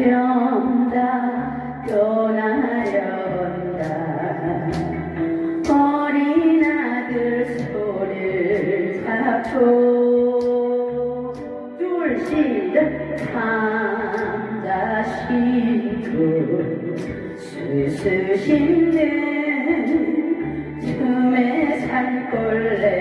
변다 변하려온다. 어린 아들 소리를 사초 둘 시작 삼자신도 슬슬 신는 틈에 산골래.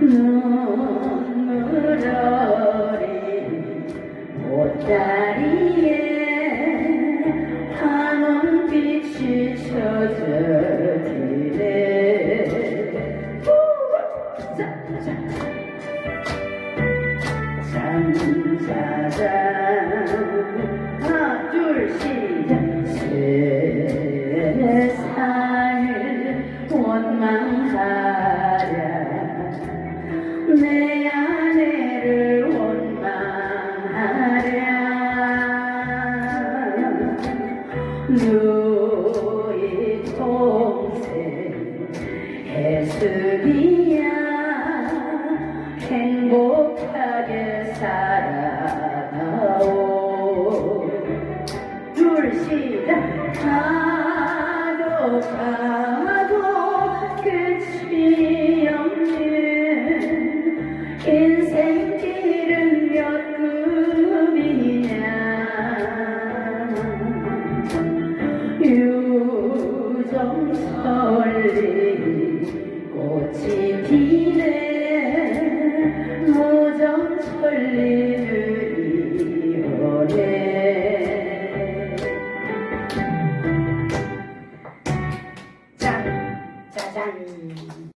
눈물 어린 옷다리에 환원빛이 젖어지네. 잠자자 하나 둘 시작 세상을 원망하랴 내 아내를 원망하랴. 누이 동생 해수기야? 행복하게 살아가오. 둘 시작. 가도 가 샘길은 몇 금이냐? 유정 설리 꽃이 피네. 무정 설리들이 오네 짠 짜잔.